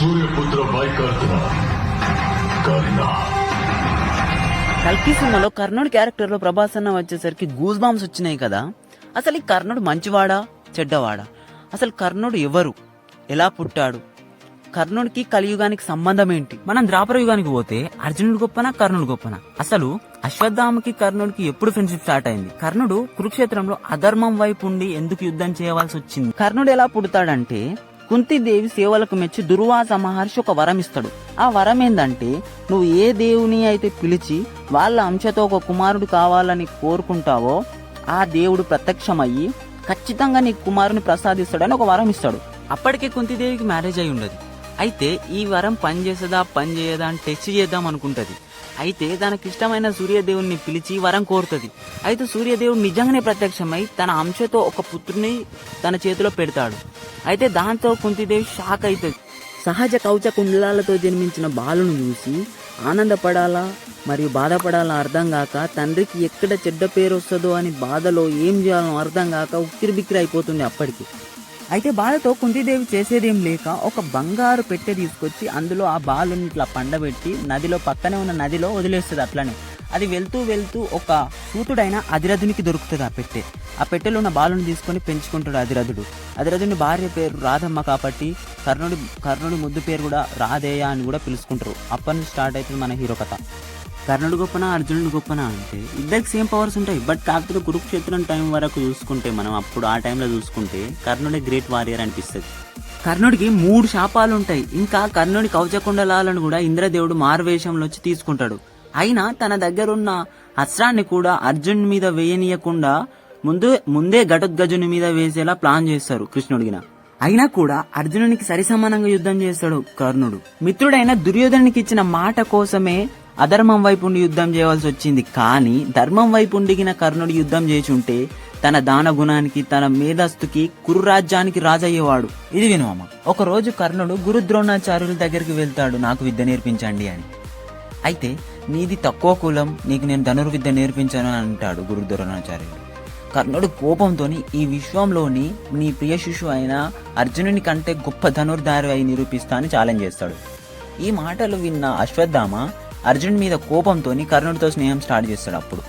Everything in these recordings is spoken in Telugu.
సూర్యపుత్ర కర్ణ. కల్కి సినిమాలో కర్ణుడి క్యారెక్టర్లో ప్రభాస్ అన్న వచ్చేసరికి గూస్ బాంబ్స్ వచ్చినాయి కదా. అసలు ఈ కర్ణుడు మంచివాడా? చెడ్డవాడా? అసలు కర్ణుడు ఎవరు? ఎలా పుట్టాడు? కర్ణుడికి కలియుగానికి సంబంధం ఏంటి? మనం ద్రాపర యుగానికి పోతే అర్జునుడు గొప్పనా కర్ణుడు గొప్పనా? అసలు అశ్వత్థామకి కర్ణుడికి ఎప్పుడు ఫ్రెండ్షిప్ స్టార్ట్ అయింది? కర్ణుడు కురుక్షేత్రంలో అధర్మం వైపు ఉండి ఎందుకు యుద్ధం చేయవలసి వచ్చింది? కర్ణుడు ఎలా పుడతాడంటే కుంతిదేవి సేవలకు మెచ్చి దుర్వాస మహర్షి ఒక వరం ఇస్తాడు ఆ వరం ఏందంటే నువ్వు ఏ దేవుని అయితే పిలిచి వాళ్ళ అంశతో ఒక కుమారుడు కావాలని కోరుకుంటావో ఆ దేవుడు ప్రత్యక్షమయ్యి ఖచ్చితంగా నీ కుమారుని ప్రసాదిస్తాడని ఒక వరం ఇస్తాడు అప్పటికే కుంతిదేవికి మ్యారేజ్ అయి ఉండదు అయితే ఈ వరం పని చేసేదా పని చేయదా అని టెస్ట్ చేద్దాం అనుకుంటది. అయితే తనకి ఇష్టమైన సూర్యదేవుని పిలిచి వరం కోరుతుంది. అయితే సూర్యదేవుడు నిజంగానే ప్రత్యక్షమై తన అంశతో ఒక పుత్రుని తన చేతిలో పెడతాడు. అయితే దాంతో కుంతిదేవి షాక్ అవుతుంది సహజ కౌచ కుండలాలతో జన్మించిన బాలును చూసి ఆనందపడాలా మరియు బాధపడాలా అర్థం కాక తండ్రికి ఎక్కడ చెడ్డ పేరు వస్తుందో అని బాధలో ఏం చేయాలో అర్థం కాక ఉక్కిరిబిక్కిరి అయిపోతుంది అప్పటికి. అయితే బాధతో కుంతీదేవి చేసేదేం లేక ఒక బంగారు పెట్టె తీసుకొచ్చి అందులో ఆ బాలుని ఇట్లా పండబెట్టి నదిలో పక్కనే ఉన్న నదిలో వదిలేస్తుంది అట్లనే. అది వెళ్తూ వెళ్తూ ఒక సూతుడైన అధిరథునికి దొరుకుతుంది ఆ పెట్టె. ఆ పెట్టెలో ఉన్న బాలుని తీసుకొని పెంచుకుంటాడు అధిరథుడు. అధిరథుని భార్య పేరు రాధమ్మ కాబట్టి కర్ణుడి కర్ణుడి ముద్దు పేరు కూడా రాధేయ అని కూడా పిలుచుకుంటారు. అప్పటి నుంచి స్టార్ట్ అవుతుంది మన హీరో కథ. కర్ణుడు గొప్పన అర్జునుడు గొప్పన అంటే ఇద్దరికి సేమ్ పవర్స్ ఉంటాయి. బట్ కాకపోతే కురుక్షేత్రం టైం వరకు చూసుకుంటే మనం అప్పుడు ఆ టైంలో చూసుకుంటే కర్ణుడే గ్రేట్ వారియర్ అనిపిస్తుంది. కర్ణుడికి మూడు శాపాలు ఉంటాయి. ఇంకా కర్ణుడి కవచకుండలాలను కూడా ఇంద్రదేవుడు మారువేషంలో వచ్చి తీసుకుంటాడు. అయినా తన దగ్గర ఉన్న అస్త్రాన్ని కూడా అర్జున్ మీద వేయనీయకుండా ముందు ముందే ఘటోద్గజుని మీద వేసేలా ప్లాన్ చేస్తారు కృష్ణుడిగిన అయినా కూడా అర్జునునికి సరిసమానంగా యుద్ధం చేస్తాడు కర్ణుడు. మిత్రుడైన దుర్యోధనునికి ఇచ్చిన మాట కోసమే అధర్మం వైపు ఉండి యుద్ధం చేయవలసి వచ్చింది. కానీ ధర్మం వైపు ఉండిగిన కర్ణుడు యుద్ధం చేచుంటే తన దాన గుణానికి తన మేధస్తుకి కురు రాజ్యానికి రాజయ్యేవాడు. ఇది వినుమమ్మ ఒకరోజు కర్ణుడు గురు ద్రోణాచార్యుల దగ్గరికి వెళ్తాడు. నాకు విద్య నేర్పించండి అని. అయితే నీది తక్కువ కులం నీకు నేను ధనుర్విద్య నేర్పించాను అని అంటాడు గురు ద్రోణాచార్యుడు కర్ణుడు కోపంతోని ఈ విశ్వంలోని నీ ప్రియ శిశువు అయిన అర్జునుని కంటే గొప్ప ధనుర్ధారి అయి నిరూపిస్తా అని ఛాలెంజ్ చేస్తాడు. ఈ మాటలు విన్న అశ్వత్థామ అర్జున్ మీద కోపంతోని కర్ణుడితో స్నేహం స్టార్ట్ చేస్తాడు అప్పుడు.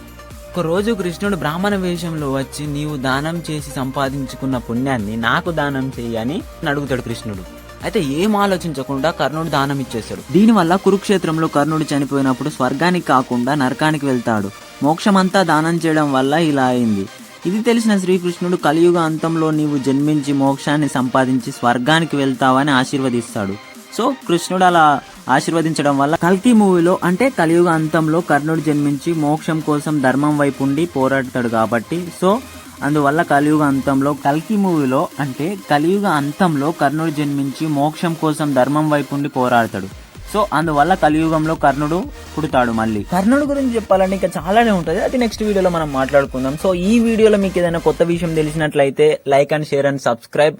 ఒక రోజు కృష్ణుడు బ్రాహ్మణ వేషంలో వచ్చి నీవు దానం చేసి సంపాదించుకున్న పుణ్యాన్ని నాకు దానం చేయి అని అడుగుతాడు కృష్ణుడు. అయితే ఏం ఆలోచించకుండా కర్ణుడు దానం ఇచ్చేస్తాడు. దీనివల్ల కురుక్షేత్రంలో కర్ణుడు చనిపోయినప్పుడు స్వర్గానికి కాకుండా నరకానికి వెళ్తాడు. మోక్షమంతా దానం చేయడం వల్ల ఇలా అయింది. ఇది తెలిసిన శ్రీకృష్ణుడు కలియుగ అంతంలో నీవు జన్మించి మోక్షాన్ని సంపాదించి స్వర్గానికి వెళ్తావని ఆశీర్వదిస్తాడు. సో కృష్ణుడు అలా ఆశీర్వదించడం వల్ల కల్కి మూవీలో అంటే కలియుగ అంతంలో కర్ణుడు జన్మించి మోక్షం కోసం ధర్మం వైపు ఉండి పోరాడతాడు కాబట్టి సో అందువల్ల కలియుగ అంతంలో కల్కి మూవీలో అంటే కలియుగ అంతంలో కర్ణుడు జన్మించి మోక్షం కోసం ధర్మం వైపు ఉండి పోరాడతాడు. సో అందువల్ల కలియుగంలో కర్ణుడు పుడతాడు మళ్ళీ. కర్ణుడు గురించి చెప్పాలంటే ఇంకా చాలానే ఉంటుంది. అది నెక్స్ట్ వీడియోలో మనం మాట్లాడుకుందాం. సో ఈ వీడియోలో మీకు ఏదైనా కొత్త విషయం తెలిసినట్లయితే like and share and subscribe